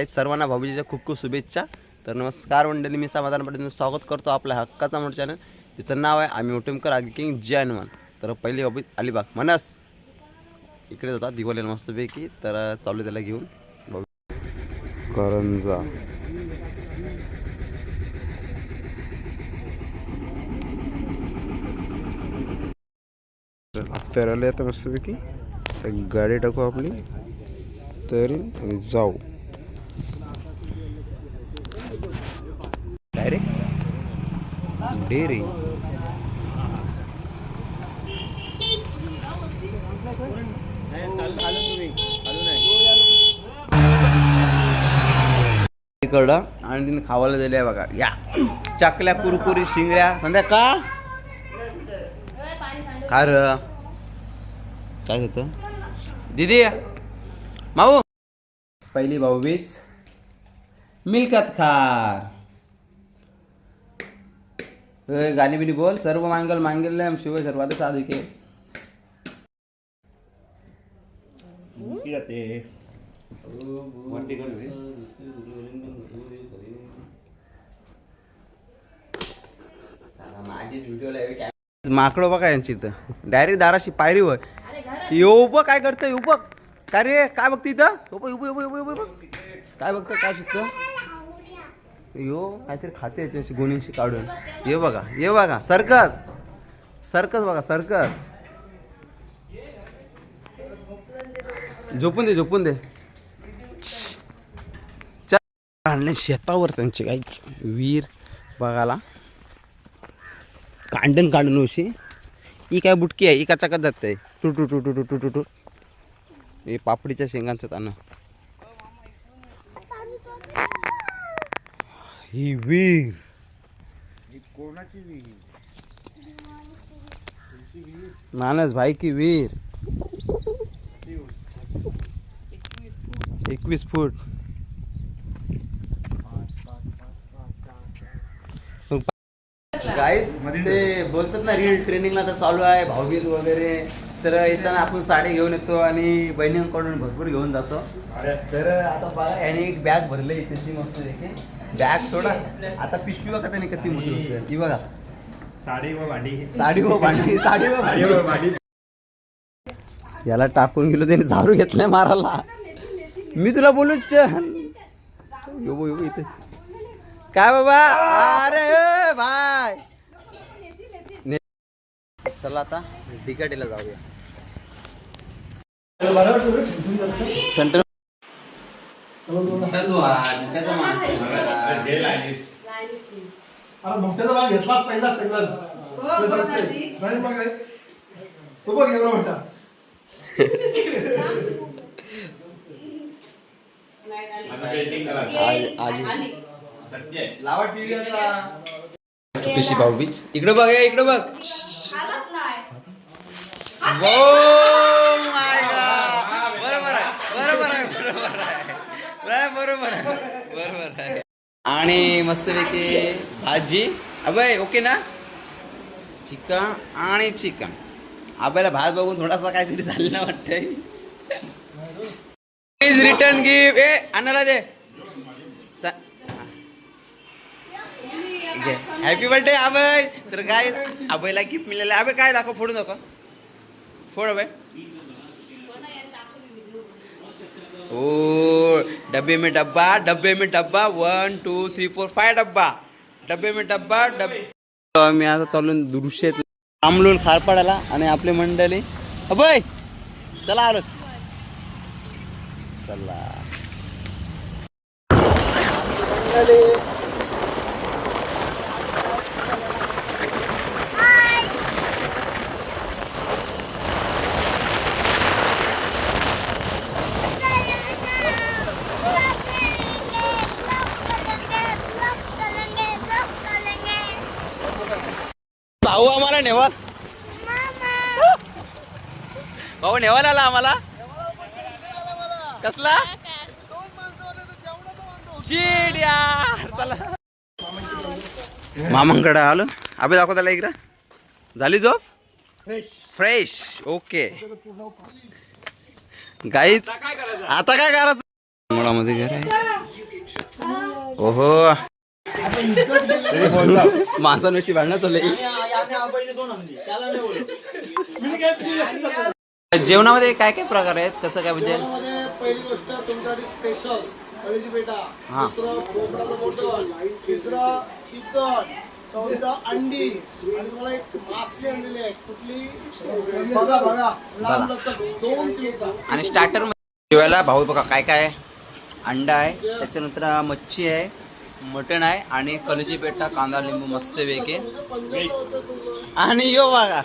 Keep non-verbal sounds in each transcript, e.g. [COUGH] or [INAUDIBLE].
काही सर्वांना भाऊजीच्या खूप खूप शुभेच्छा. तर नमस्कार मंडळी मी समाधान पाटील. स्वागत करतो आपल्या हक्काचा मोठं चॅनल तिचं नाव आहे आम्ही उटुमकर आगी किंग जय तर पहिली बाबी अलिबाग. मनस. इकडे जातात दिवाळी मस्तपैकी. तर चालू त्याला घेऊन. भाऊ करंजा. तर आले आता मस्तपैकी. तर गाडी टाकू आपली. तरी जाऊ. डेअरी इकडं आणि तिने खावायला दिले बघा. या. चकल्या कुरकुरी शिंगऱ्या संध्या का काय काय होत दीदी. माऊ. पहिली भाऊबीज मिल्कत खार. गाणी बिनी बोल. सर्व मांगल मांगल्य शिव सर्वात साधिके. माकडं बघा यांची इथं. डायरेक्ट दाराशी पायरी वर. येऊ बघ काय करतं बघ काय रे? काय बघतं इथं? उभं उभं उभं उभं उभं. काय बघतं काय शिकतं यो काहीतरी खाते त्यांची गुणींशी काढून. ये बघा ये बघा सरकस. सरकस बघा सरकस. झोपून दे झोपून दे. आणले शेतावर त्यांचे काहीच. वीर बघायला कांडण कांडण उशी. ही काय बुटकी आहे? एका चाकात जात? आहे two two two two two two two. हे पापडीच्या शेंगांचं ताणं ही वीर। मानस भाई की वीर। एकवीस फूट। गाईस ते बोलतात ना रील ट्रेनिंगला तर चालू आहे भाऊबीज वगैरे. तर येताना आपण साडी घेऊन येतो आणि बहिणींकडून भरपूर घेऊन जातो. तर आता बघा याने एक बॅग भरली त्याची मस्त बॅग सोडा. आता पिशवी बघा त्याने किती मोठी होती. ती बघा. साडी व भांडी. [LAUGHS] साडी व भांडी साडी व भांडी. याला टाकून गेलो त्याने झाडू घेतलाय मारायला. मी तुला बोलू चल. यो इथे. काय बाबा? अरे ने- चला आता डिकाटीला जाऊया. भक्ताचा भाग हो, हो, हो, बघ भाऊ बीच इकडे बघ इकडे बघ. Oh my God. बरोबर आहे बरोबर आहे बरोबर आहे. बरोबर आहे बरोबर आहे. आणि मस्तपैकी भाजी. अभय ओके ना? चिकन आणि चिकन. आबायला भात बघून थोडासा काहीतरी झालं ना वाटतंय. प्लीज रिटर्न गिफ्ट ए आणायला दे. हॅपी बर्थडे आबय. तर काय आबयला गिफ्ट मिळालं आबय काय दाखव फोडून दाखव फोड भाई. ओ डब्बे में डब्बा डब्बे में डब्बा one two three four five डब्बा. डब्बे में डब्बा डब्बे मी आता चालून दृश्यात थांबलून खारपाडाला आणि आपली मंडळी. अभय चला आलो. चला भाऊ आम्हाला नेवाल? भाऊ नेवाल आला आम्हाला? कसला? चला. मामांकडे आलो. अभि दाखव त्याला इकडं. झाली झोप? फ्रेश ओके गाईच आता काय करायचं? मुळामध्ये घर आहे. ओहो. माणसांविषयी भांडणं जेवणामध्ये काय काय प्रकार आहेत? कसं काय म्हणजे? पहिली गोष्ट तुमच्यासाठी स्पेशल कळीची पेटा हा. दुसरं कोंबडाचं मोठं तिसरं चिकन चौथा अंडी. आणि तुम्हाला एक आहे कुठली? बघा बघा. दोन किलोचा. आणि स्टार्टर जेवायला भाऊ बघा काय काय आहे? अंडा आहे. त्याच्यानंतर मच्छी आहे. मटण आहे आणि कलजी पेटा कांदा लिंबू मस्त वेके आणि यो बघा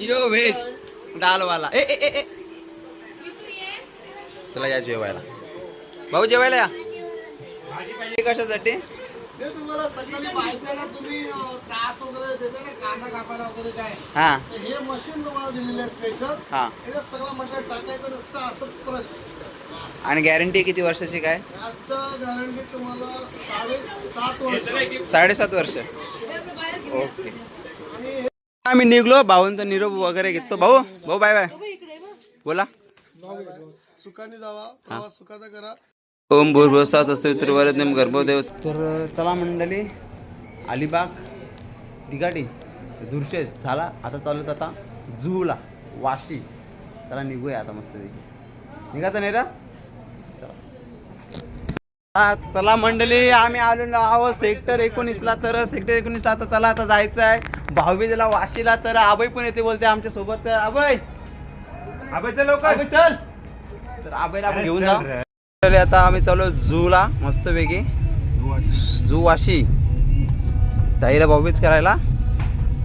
यो व्हेज. डालवाला ए ए ए चला या जेवायला. भाऊ जेवायला या. कशासाठी? हे तुम्हाला सकाळी बायकाला तुम्ही अं, त्रास वगैरे देता ना कांदा कापायला वगैरे काय? हा. तर हे मशीन तुम्हाला दिलेलं आहे स्पेशल हा. याच्यात सगळं मटेरियल टाकायचं नसतं असं क्रश आणि गॅरंटी किती वर्षाची काय? गॅरंटी तुम्हाला साडेसात वर्ष. साडेसात वर्ष. ओके. आणि आम्ही निघलो भाऊंचा निरोप वगैरे घेतो. भाऊ भाऊ बाय बाय बोला. सुखाने जावा प्रवास सुखाचा करा. ओम भूर्भुवस्वात असते त्रिवरज्ञम गर्भोदेव तर चला मंडळी अलिबाग दिगाडी दुर्शे झाला आता चालू आता जुहूला वाशी. चला निघूया आता मस्त निघायचं नाही रा? चला. हा, चला मंडळी आम्ही आलेलो आहोत सेक्टर एकोणीसला. तर सेक्टर एकोणीसला आता चला आता जायचं आहे. भाऊबीजेला वाशीला तर आबाई पण येते बोलते आमच्यासोबत. तर आबाई आबाईचं लवकर. आबाई चल. तर आबाईला आपण घेऊन जाऊ. तर आता आम्ही चालू झूला मस्त वेगळी झू वाशी ताईला भाऊबीज करायला.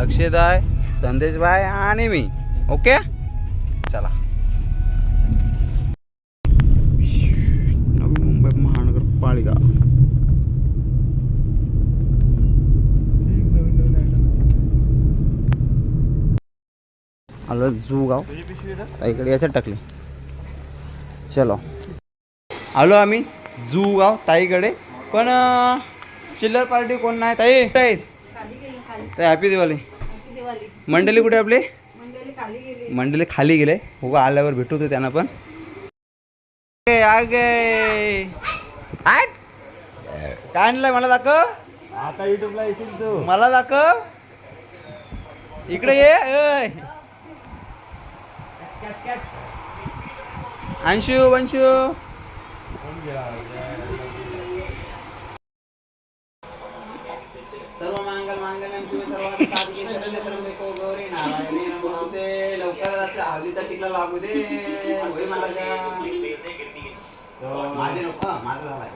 अक्षयदाय संदेशभाई आणि मी. ओके? चला. नवी मुंबई महानगरपालिका. आलो झू गाव ताईकडे याच्यात टाकली. चलो. आलो आम्ही जू गाव ताईकडे. पण चिल्लर पार्टी कोण नाही? ताई कुठे आहेत? खाली गेली खाली. ताई हॅपी दिवाळी. मंडळी कुठे आपली? मंडळी खाली गेली. मंडळी खाली गेले. हो आल्यावर भेटू तो त्यांना पण. काय आणलंय मला दाखव. आता युट्यूबला येशील तू. मला दाखव. इकडे ये. अंशू वंशू. सर्व मांगल मांगल्यम शिव सर्वार्थ साधिके त्र्यंबको गौरी नारायणी नमोस्तुते लवकर आता हळदीचा टिकला लागू दे होय महाराजा माझे नको हा, माझा झालाय.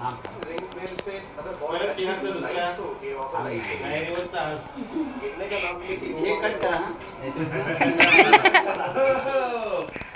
हा. परत तीन [LAUGHS] [LAUGHS]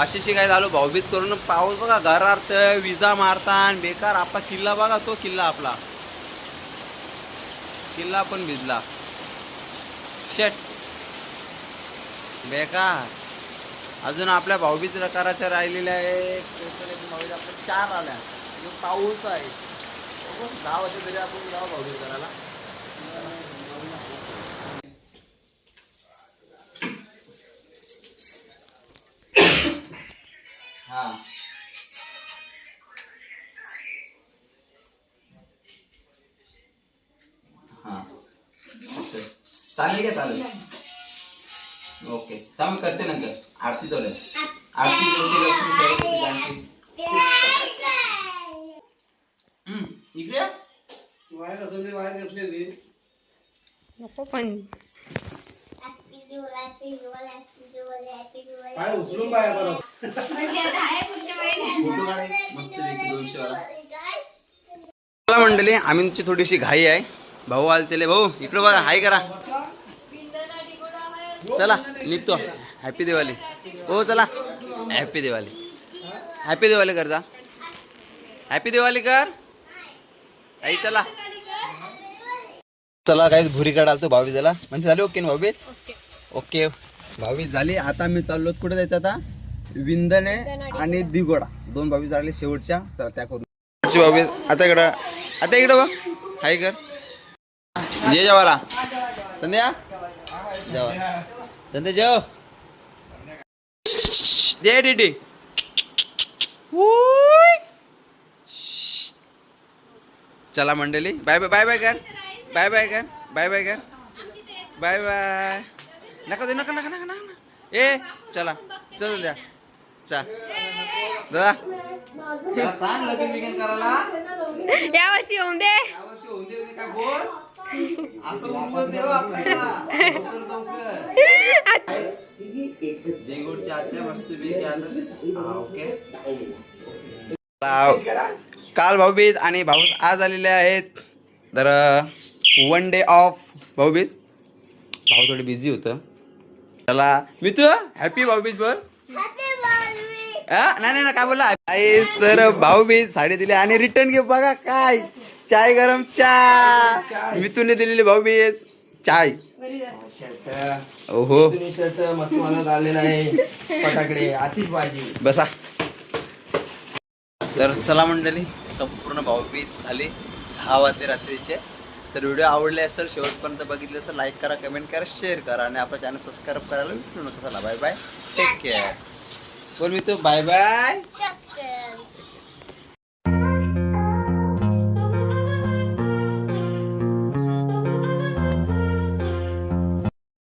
वाशीशी काय झालो भाऊबीज करून पाऊस बघा घरात विजा मारतान बेकार आपला किल्ला बघा तो किल्ला आपला. किल्ला पण भिजला. शेट. बेकार. अजून आपल्या भाऊबीज प्रकाराच्या राहिलेल्या आहे भाऊबीज आपल्या चार आल्या. पाऊस आहे. दहा वर्ष तरी आपण जाऊ भाऊबीज करायला. हा. हा. चालेल का चालेल ओके. तर मी करते नंतर. आरती चालेल आरती हम्म, इकडे या. बाहेर असले बाहेर कसले ते. नको पण. काय उचलून बाया बरं [LAUGHS] [LAUGHS] चला मंडळी आम्हीची थोडीशी घाई आहे. भाऊ आलतेले. भाऊ इकडं बघा हाय करा. चला निघतो. हॅपी दिवाळी हो चला. हॅपी दिवाळी हॅपी दिवाळी कर जा. हॅपी दिवाळी कर. आई चला. चला काही भुरी काढाल तो भाऊबीजाला. म्हणजे झाली ओके ना भाऊबीज? ओके. भाऊबीज झाली. आता मी चाललो कुठे जायचं आता विंदने आणि दिगोडा दोन भाऊबीज झाले शेवटच्या. चला त्या करून शेवटची भाऊबीज आता इकडं आता इकडं बघ. हाय कर. जे जेवाला संध्या? जेवा संध्या जेव. दे डिडी. चला मंडळी. बाय बाय बाय बाय कर. बाय बाय कर. बाय बाय कर. Bye bye. नका दे नका नका नका नका. ए चला चल द्या. चा. दादा. त्याला सांग लगीन बिगीन करायला. यावर्षी होऊन दे. यावर्षी होऊन दे म्हणजे काय बोल? असं बोलवत देवा आपल्याला. लवकर लवकर. जेंगोडची आत्या मस्त वेगळी आता. ओके. काल भाऊबीज आणि भाऊ आज आलेले आहेत. तर वन डे ऑफ भाऊबीज. भाऊ थोडे बिझी होतं. चला. मी तू हॅपी भाऊबीज बोल. हा? नाही नाही नाही, काय बोलला? आईस तर भाऊबीज साडी दिली आणि रिटर्न गिफ्ट बघा काय? चाय गरम चहा. मितूने दिलेली भाऊबीज चाय. ओहो. शर्ट मस्त मनात आलेला आहे फटाकडे आतिषबाजी बसा. तर चला मंडळी संपूर्ण भाऊबीज झाली. दहा वाजले रात्रीचे. तर व्हिडिओ आवडले असेल शेवटपर्यंत बघितले असेल लाईक करा कमेंट करा शेअर करा आणि आपला चॅनल सबस्क्राईब करायला विसरू नका. चला बाय बाय टेक केअर बोल मी तू बाय बाय